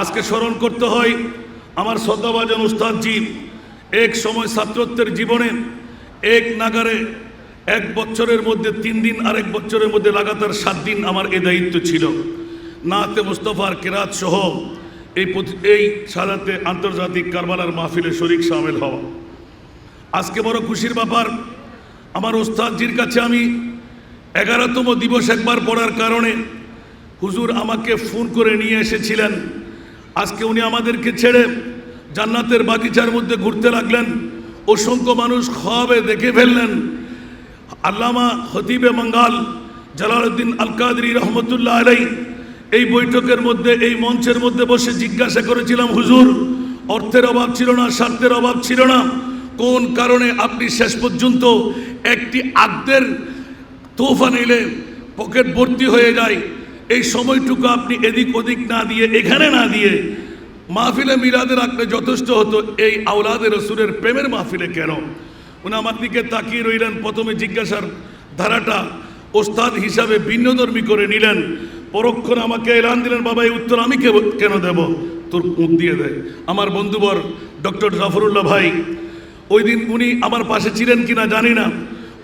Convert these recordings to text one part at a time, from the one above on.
আজকে স্মরণ করতে হয় আমার শ্রদ্ধাভাজন উস্তাদজি, এক সময় ছাত্রত্বের জীবনে এক নাগারে এক বছরের মধ্যে তিন দিন আরেক বছরের মধ্যে লাগাতার সাত দিন আমার এ দায়িত্ব ছিল। নাতে মুস্তফার কেরাত সহ এই এই সাদাতে আন্তর্জাতিক কারবালার মাহফিলে শরিক সামিল হওয়া। আজকে বড় খুশির ব্যাপার, আমার ওস্তাদজির কাছে আমি এগারোতম দিবস একবার পড়ার কারণে হুজুর আমাকে ফোন করে নিয়ে এসেছিলেন। আজকে উনি আমাদেরকে ছেড়ে জান্নাতের বাগিচার মধ্যে ঘুরতে লাগলেন। অসংখ্য মানুষ খাওয়াবে, দেখে ফেললেন। আল্লামা হতিবে মঙ্গাল জালালউদ্দিন আল কাদরি রহমতুল্লাহ আলাই এই বৈঠকের মধ্যে, এই মঞ্চের মধ্যে বসে জিজ্ঞাসা করেছিলাম, হুজুর, অর্থের অভাব ছিল না, স্বার্থের অভাব ছিল না? কোন কারণে আপনি শেষ পর্যন্ত একটি আদ্যের তোফা নিলে পকেট ভর্তি হয়ে যায়? এই সময়টুকু আপনি এদিক ওদিক না দিয়ে, এখানে না দিয়ে মাহফিলে মিলাদে রাখলে যথেষ্ট হতো। এই আওলাদের রসুরের প্রেমের মাহফিলে কেন? উনি আমার দিকে তাকিয়ে রইলেন, প্রথমে জিজ্ঞাসার ধারাটা ওস্তাদ হিসাবে ভিন্নধর্মী করে নিলেন। পরক্ষণ আমাকে এলান দিলেন, বাবা, এই উত্তর আমি কেন দেব? তোর মুখ দিয়ে দেয় আমার বন্ধুবর ডক্টর জাফরুল্লাহ ভাই, ওই দিন উনি আমার পাশে ছিলেন কিনা জানি না।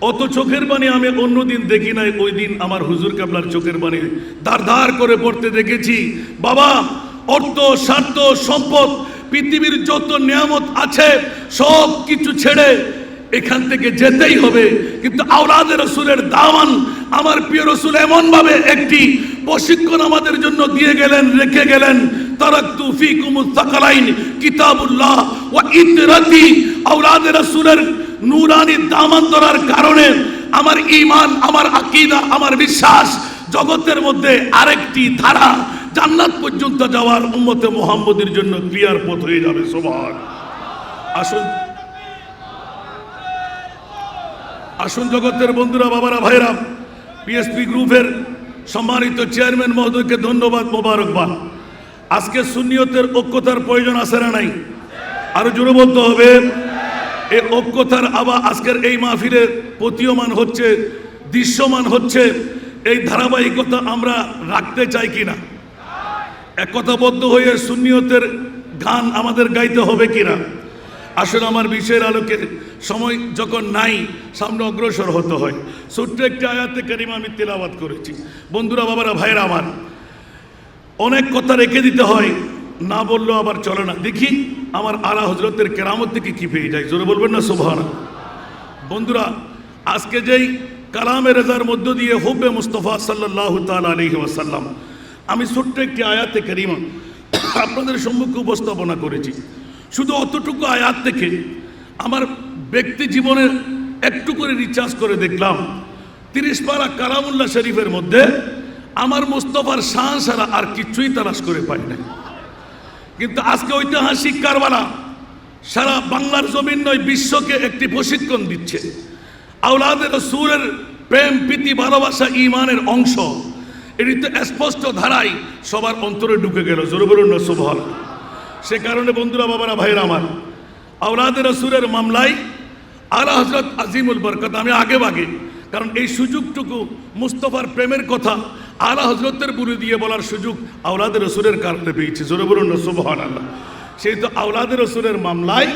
অত চোখের বাণী আমি অন্যদিন দেখি নাই, ওই দিন আমার হুজুর কাবলার চোখের বাণী ধার ধার করে পড়তে দেখেছি। বাবা, অর্থ, স্বার্থ, সম্পদ, পৃথিবীর যত নিয়ামত আছে, সব কিছু ছেড়ে এখান থেকে যেতেই হবে। কিন্তু আওলাদের রসুলের দামান আমার প্রিয় রসুল এমন ভাবে একটি প্রশিক্ষণ আমাদের জন্য দিয়ে গেলেন, রেখে গেলেন। তারাক্তু ফিকুমুস সাকালাইন কিতাবুল্লাহ ওয়া ইতরাতি আওলাদের রসুলের নূরানি দামান ধরার কারণে আমার ইমান আমার আকীদা, আমার বিশ্বাস জগতের মধ্যে আরেকটি ধারা জান্নাত পর্যন্ত যাওয়ার উম্মতে মোহাম্মদের জন্য ক্লিয়ার পথ হয়ে যাবে সবার আসুন। আসুন জগতের বন্ধুরা, বাবারা ভাইরা পিএসপি গ্রুপের সম্মানিত চেয়ারম্যান মহোদয়কে ধন্যবাদ মোবারকবাদ। আজকে সুন্নিয়তের ঐক্যতার প্রয়োজন আছে না নাই? আরও জোরে বলতে হবে। এই ঐক্যতার আবার আজকের এই মাহফিলে প্রতীয়মান হচ্ছে, দৃশ্যমান হচ্ছে, এই ধারাবাহিকতা আমরা রাখতে চাই কিনা? একতাবদ্ধ হয়ে সুন্নিয়তের গান আমাদের গাইতে হবে কিনা? আসলে আমার বিষয়ের আলোকে সময় যখন নাই, সামনে অগ্রসর হতে হয়। ছোট্ট একটি আয়াতে কারিমা আমি তেলাবাদ করেছি। বন্ধুরা, বাবারা ভাইরা আমার, অনেক কথা রেখে দিতে হয় না বললেও আবার চলে না। দেখি আমার আলা হজরতের কেরামত থেকে কি পেয়ে যায়। জোরে বলবেন না শোভানা বন্ধুরা, আজকে যেই কালামে রেজার মধ্য দিয়ে হুব্বে মুস্তফা সাল্লাহ তালা ওয়াসাল্লাম, আমি ছোট্ট একটি আয়াতে কারিমা আপনাদের সম্মুখে উপস্থাপনা করেছি। শুধু অতটুকু আয়াত থেকে আমার ব্যক্তি জীবনে একটু করে রিচার্জ করে দেখলাম। তিরিশ পারা কালামুল্লাহ শরীফের মধ্যে আমার মুস্তফার শাহ আর কিছুই তালাশ করে পাই নাই। কিন্তু আজকে ঐতিহাসিক কারবালা সারা বাংলার জমিন নয়, বিশ্বকে একটি প্রশিক্ষণ দিচ্ছে। আওলাদের সুরের প্রেম, প্রীতি, ভালোবাসা ইমানের অংশ। এটি তো স্পষ্ট ধারাই সবার অন্তরে ঢুকে গেল। জোরে বলুন না শুভল সে কারণে বন্ধুরা, বাবারা ভাইরা আমার আওলাদের সুরের মামলায় আলা হজরত আজিমুল বরকত, আমি আগে বাগে কারণ এই সুযোগটুকু মুস্তফার প্রেমের কথা আলা হজরতের বুড়ি দিয়ে বলার সুযোগ আওলাদের রসুরের কারণে পেয়েছে। জোরে বলুন সুবহান আল্লাহ সেই তো আওলাদের রসুরের মামলায়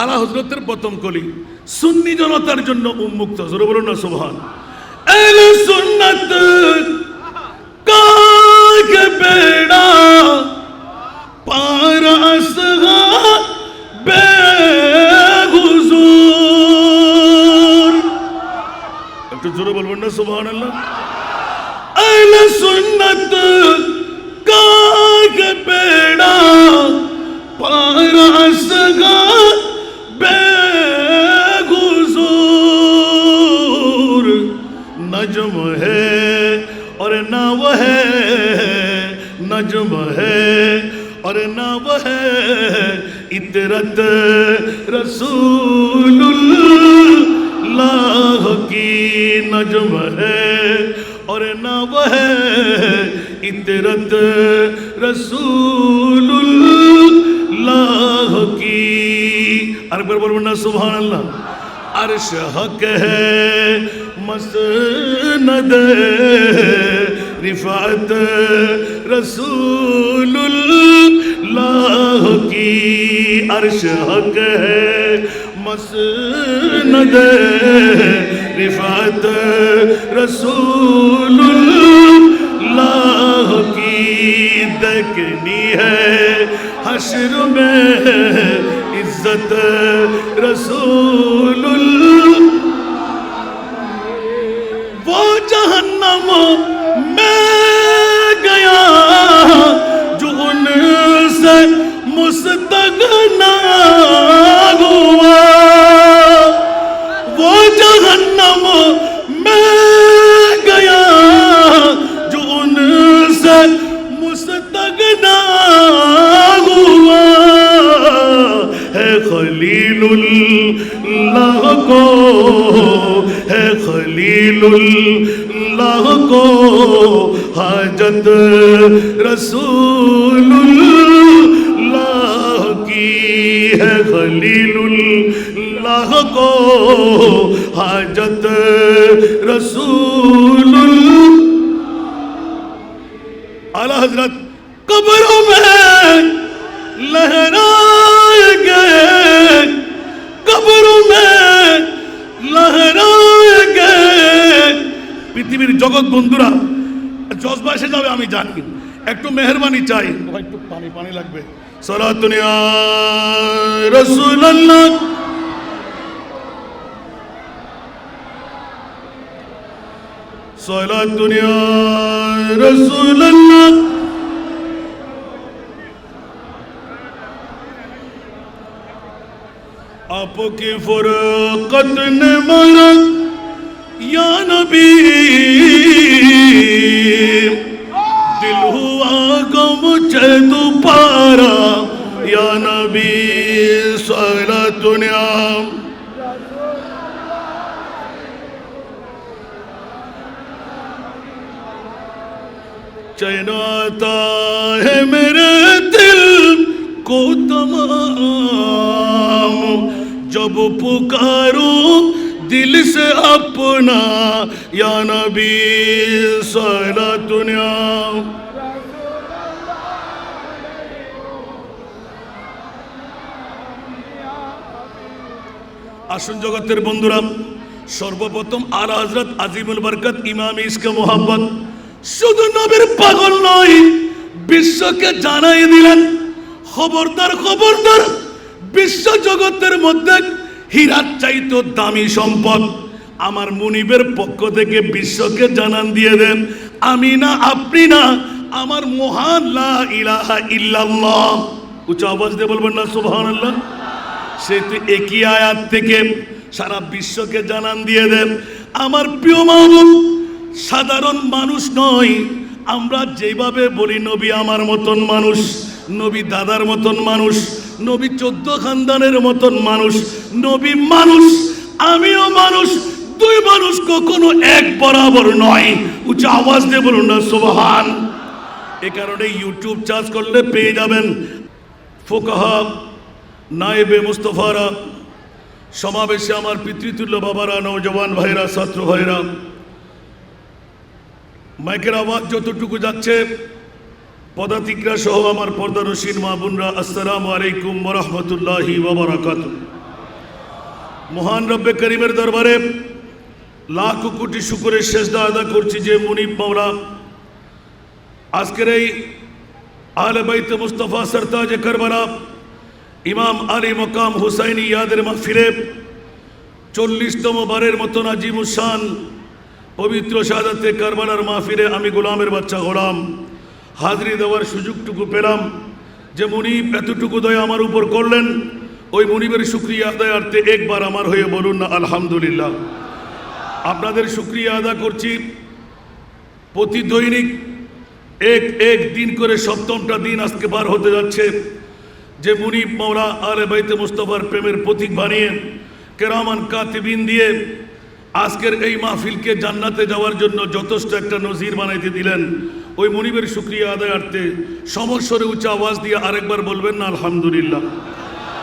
আলা হজরতের প্রথম কলি সুন্নি জনতার জন্য উন্মুক্ত। জোরে বলুন সুবহান। সুন্নাত কাকে বেড়া بے نجم ہے اور نہ وہ ہے نجم ہے اور نہ وہ اترت رسول اللہ کی نجم ہے اور نہ وہ ہے اترت رسول আরেকবার বলবেন না সুবহান আল্লাহ আরশ হক है मसनद रिफात रसूलुल्लाह की अर्श हक है मसनद रिफात रसूलुल्लाह की देखनी है हश्र में عزت رسول اللہ وہ جہنم میں گیا جو ان سے مستغنا اللہ کو ہے خلیل اللہ کو حاجت رسول اللہ کی ہے خلیل اللہ کو حاجت رسول اللہ حضرت قبروں میں لہر পৃথিবীর জগৎ বন্ধুরা জজবা এসে যাবে আমি জানি একটু মেহরবানি চাই ভাই, একটু পানি পানি লাগবে সলাতুনিয়া রসুল্লাহ সলাতুনিয়া রসুল্লাহ आपकी फुरकत ने मरा या नबी سہلا دنیا۔ چین آتا ہے میرے دل کو تمام۔ جب پکاروں دل سے اپنا یا نبی سہرت دنیا۔ আসুন জগতের বন্ধুরা, সর্বপ্রথম আর হজরত আজিমুল বরকত, ইমাম ইসকে মোহাম্মদ। শুধু নবীর পাগল নয়, বিশ্বকে জানাই দিলেন, খবরদার খবরদার, বিশ্ব জগতের মধ্যে হীরার চাইতো দামি সম্পদ। আমার মুনিবের পক্ষ থেকে বিশ্বকে জানান দিয়ে দেন, আমি না, আপনি না, আমার মহান লা ইলাহা ইল্লাল্লাহ। উচ্চ আওয়াজ দিয়ে বলবেন না, সুবহানাল্লাহ? সেহেতু একই আয়াত থেকে সারা বিশ্বকে জানান দিয়ে দেন। আমার প্রিয় মাহবুব সাধারণ মানুষ নয়, আমরা যেভাবে বলি নবী আমার মতন মানুষ, নবী দাদার মতন মানুষ, নবী চোদ্দ খানদানের মতন মানুষ, নবী মানুষ, আমিও মানুষ, দুই মানুষ কখনো এক বরাবর নয়। উচ্চ আওয়াজ দিয়ে বলুন না, সোবাহান। এ কারণে ইউটিউব চার্জ করলে পেয়ে যাবেন ফোকাহা নায়েবে মুস্তফারা, সমাবেশে আমার পিতৃতুল্য বাবারা নৌজওয়ান ভাইরা, ছাত্র ভাইরা। মাইকের আওয়াজ যতটুকু যাচ্ছে, পদাতিকরা সহ আমার পর্দারসীন মা বোনরা, আসসালামু আলাইকুম ওরহমতুল্লাহি ওবরাকাত মহান রব্বে করিমের দরবারে লাখ কোটি শুকুরের শেষদা আদা করছি যে মুনিব মাওলা। আজকের এই আলে বাইতে মুস্তফা সরতাজ করবালা ইমাম আলী মকাম হুসাইনি ইয়াদের মাহফিলে চল্লিশতম বারের মতন আজিমুসান পবিত্র শাহাদাতে কারবালার মাহফিলে আমি গোলামের বাচ্চা গোলাম হাজরি দেওয়ার সুযোগটুকু পেলাম যে মুনিব এতটুকু দয়া আমার উপর করলেন। ওই মুনিবের শুক্রিয়া আদায়ার্থে একবার আমার হয়ে বলুন না, আলহামদুলিল্লাহ। আপনাদের শুক্রিয়া আদা করছি। প্রতি দৈনিক এক এক দিন করে সপ্তমটা দিন আজকে বার হতে যাচ্ছে। যে মুনিব মাওলা আলে বাইতে মুস্তফার প্রেমের প্রতীক বানিয়ে কেরামান কাতিবিন দিয়ে আজকের এই মাহফিলকে জান্নাতে যাওয়ার জন্য যথেষ্ট একটা নজির বানাইতে দিলেন। ওই মুনিবের শুক্রিয়া আদায়ার্থে সমস্বরে উচ্চ আওয়াজ দিয়ে আরেকবার বলবেন না, আলহামদুলিল্লাহ।